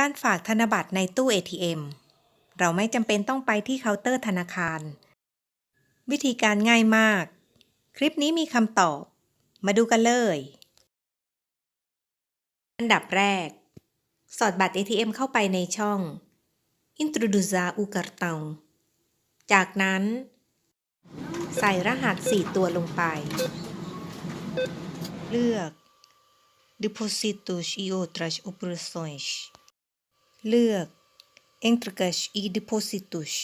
การฝากธนบัตรในตู้ ATM เราไม่จำเป็นต้องไปที่เคาน์เตอร์ธนาคาร วิธีการง่ายมาก คลิปนี้มีคำตอบ มาดูกันเลย อันดับแรก สอดบัตร ATM เข้าไปในช่อง Introduza o cartão จากนั้น ใส่รหัส 4 ตัวลงไป เลือก Depositos e outras operações เลือก Entregas e Depositos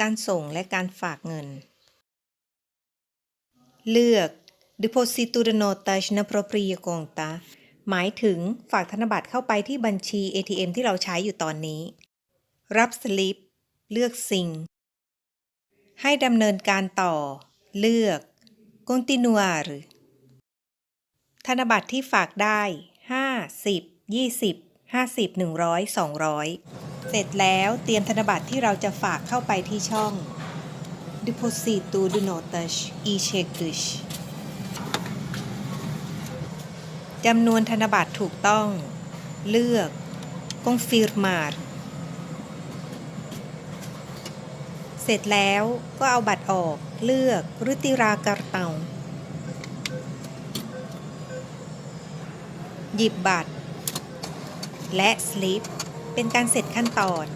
การส่งและการฝากเงิน เลือก Deposito de notas na própria conta หมายถึงฝากธนบัตรเข้าไปที่บัญชี ATM ที่เราใช้อยู่ตอนนี้ รับสลิป เลือกสิ่ง ให้ดำเนินการต่อ เลือก Continuar ธนบัตรที่ฝากได้ 5 10 20 50 100 200 เสร็จแล้วเตรียมธนบัตรที่เราจะฝากเข้าไปที่ช่อง Deposito de notas e cheques จำนวนธนบัตรถูกต้อง เลือก Confirmar เสร็จแล้วก็เอาบัตรออกเลือก Retirar cartão หยิบบัตร และสลิปเป็นการเสร็จขั้นตอน